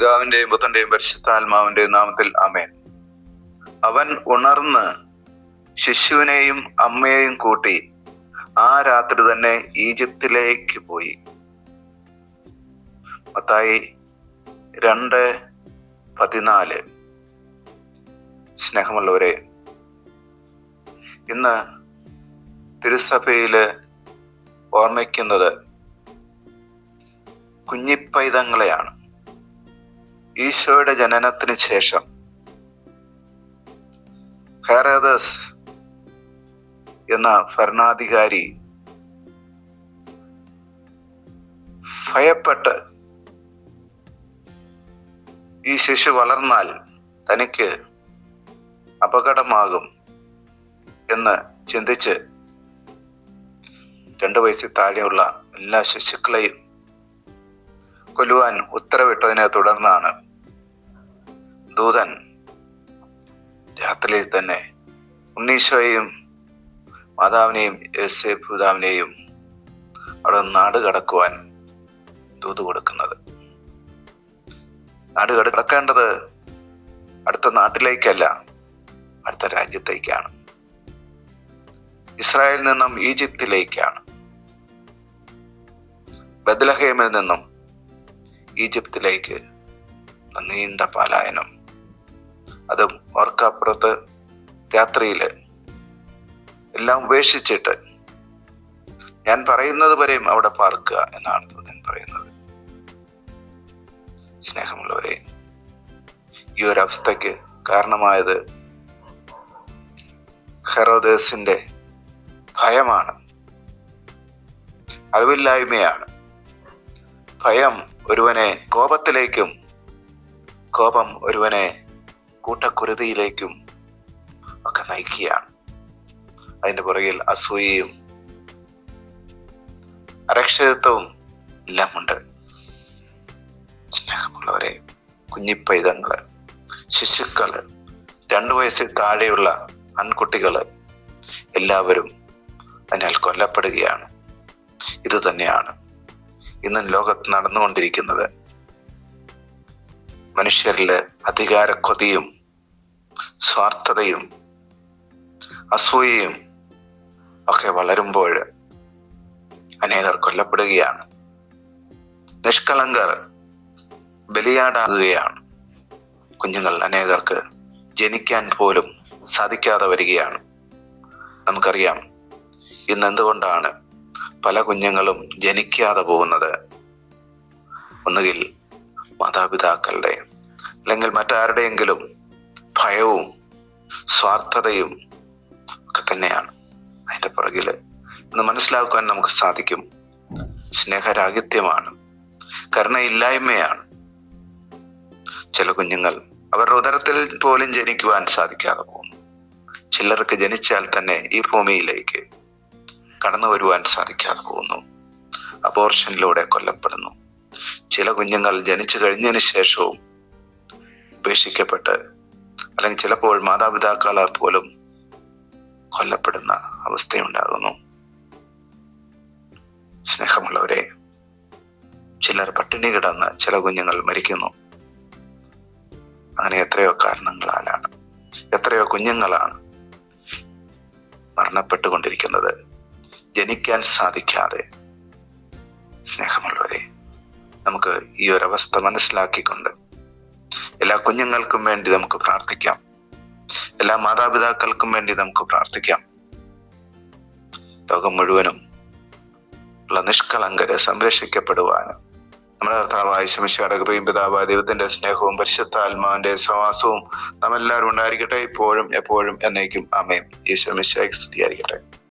പിതാവിന്റെയും പുത്രന്റെയും പരിശുദ്ധാത്മാവിന്റെയും നാമത്തിൽ അമേൻ അവൻ ഉണർന്ന് ശിശുവിനെയും അമ്മയെയും കൂട്ടി ആ രാത്രി തന്നെ ഈജിപ്തിലേക്ക് പോയി. മത്തായി രണ്ട് പതിനാല്. സ്നേഹമുള്ളവരെ ഇന്ന് തിരുസഭയിൽ ഓർമ്മിക്കുന്നത് കുഞ്ഞിപ്പൈതങ്ങളെയാണ്. ഈശോയുടെ ജനനത്തിന് ശേഷം. ഹെറേദസ് എന്ന ഭരണാധികാരി ഭയപ്പെട്ട് ഈ ശിശു വളർന്നാൽ തനിക്ക് അപകടമാകും എന്ന് ചിന്തിച്ച് രണ്ടു വയസ്സിൽ താഴെയുള്ള എല്ലാ ശിശുക്കളെയും കൊല്ലുവാൻ ഉത്തരവിട്ടതിനെ തുടർന്നാണ് ദൂതൻ രാത്രിയിൽ തന്നെ ഉണ്ണീശോയെയും മാതാവിനെയും യേസേ പിതാവിനെയും അവിടെ നാട് കടക്കുവാൻ ദൂത് കൊടുക്കുന്നത്. നാട് കടക്കേണ്ടത് അടുത്ത നാട്ടിലേക്കല്ല അടുത്ത രാജ്യത്തേക്കാണ്. ഇസ്രായേലിൽ നിന്നും ഈജിപ്തിലേക്കാണ്. ബദ്ലഹേമിൽ നിന്നും ഈജിപ്തിലേക്ക് നീണ്ട പലായനം. അതും ഓർക്കപ്പുറത്ത് രാത്രിയിൽ എല്ലാം ഉപേക്ഷിച്ചിട്ട് ഞാൻ പറയുന്നത് വരെയും അവിടെ പാർക്കുക എന്നാണ് ദൂതൻ പറയുന്നത്. സ്നേഹമുള്ളവരെ ഈ ഒരു അവസ്ഥയ്ക്ക് കാരണമായത് ഹെറോദേസിന്റെ ഭയമാണ്. അറിവില്ലായ്മയാണ്. ഭയം ഒരുവനെ കോപത്തിലേക്കും കോപം ഒരുവനെ കൂട്ടക്കുരുതിയിലേക്കും ഒക്കെ നയിക്കുകയാണ്. അതിന്റെ പുറകിൽ അസൂയയും അരക്ഷിതത്വവും എല്ലാം ഉണ്ട് സ്നേഹമുള്ളവരെ കുഞ്ഞിപ്പൈതങ്ങൾ ശിശുക്കൾ രണ്ടു വയസ്സിൽ താഴെയുള്ള ആൺകുട്ടികൾ എല്ലാവരും അതിനാൽ കൊല്ലപ്പെടുകയാണ്. ഇത് തന്നെയാണ് ഇന്ന് ലോകത്ത് നടന്നുകൊണ്ടിരിക്കുന്നത്. മനുഷ്യരിൽ അധികാരക്കൊതിയും സ്വാർത്ഥതയും അസൂയയും ഒക്കെ വളരുമ്പോൾ അനേകർ കൊല്ലപ്പെടുകയാണ്. നിഷ്കളങ്കർ ബലിയാടാകുകയാണ്. കുഞ്ഞുങ്ങൾ അനേകർക്ക് ജനിക്കാൻ പോലും സാധിക്കാതെ വരികയാണ്. നമുക്കറിയാം ഇന്ന് എന്തുകൊണ്ടാണ് പല കുഞ്ഞുങ്ങളും ജനിക്കാതെ പോകുന്നത്? ഒന്നുകിൽ മാതാപിതാക്കളുടെ അല്ലെങ്കിൽ മറ്റാരുടെയെങ്കിലും ഭയവും സ്വാർത്ഥതയും ഒക്കെ തന്നെയാണ്. അതിന്റെ പുറകിൽ ഇന്ന് മനസ്സിലാക്കുവാൻ നമുക്ക് സാധിക്കും. സ്നേഹരാഹിത്യമാണ്. കരുണയില്ലായ്മയാണ്. ചില കുഞ്ഞുങ്ങൾ അവരുടെ ഉദരത്തിൽ പോലും ജനിക്കുവാൻ സാധിക്കാതെ പോകുന്നു. ചിലർക്ക് ജനിച്ചാൽ തന്നെ ഈ ഭൂമിയിലേക്ക് കടന്നു വരുവാൻ സാധിക്കാതെ പോകുന്നു. അബോർഷനിലൂടെ കൊല്ലപ്പെടുന്നു. ചില കുഞ്ഞുങ്ങൾ ജനിച്ചു കഴിഞ്ഞതിന് ശേഷവും ഉപേക്ഷിക്കപ്പെട്ട് അല്ലെങ്കിൽ ചിലപ്പോൾ മാതാപിതാക്കളാൽ പോലും കൊല്ലപ്പെടുന്ന അവസ്ഥയുണ്ടാകുന്നു. സ്നേഹമുള്ളവരെ ചിലർ പട്ടിണി കിടന്ന് ചില കുഞ്ഞുങ്ങൾ മരിക്കുന്നു. അങ്ങനെ എത്രയോ കാരണങ്ങളാലാണ് എത്രയോ കുഞ്ഞുങ്ങളാണ് മരണപ്പെട്ടുകൊണ്ടിരിക്കുന്നത്. ജനിക്കാൻ സാധിക്കാതെ സ്നേഹമുള്ളവരെ നമുക്ക് ഈ ഒരവസ്ഥ മനസ്സിലാക്കിക്കൊണ്ട് എല്ലാ കുഞ്ഞുങ്ങൾക്കും വേണ്ടി നമുക്ക് പ്രാർത്ഥിക്കാം. എല്ലാ മാതാപിതാക്കൾക്കും വേണ്ടി നമുക്ക് പ്രാർത്ഥിക്കാം. ലോകം മുഴുവനും ഉള്ള നിഷ്കളങ്കരെ സംരക്ഷിക്കപ്പെടുവാനും. നമ്മുടെ കർത്താവായ ശമിശയുടെ കൃപയും പിതാവായ ദൈവത്തിന്റെ സ്നേഹവും പരിശുദ്ധാത്മാവിന്റെ സവാസവും നാം എല്ലാവരും ഉണ്ടായിരിക്കട്ടെ. ഇപ്പോഴും എപ്പോഴും എന്നേക്കും. അമയും ഈ സ്തുതിയായിരിക്കട്ടെ.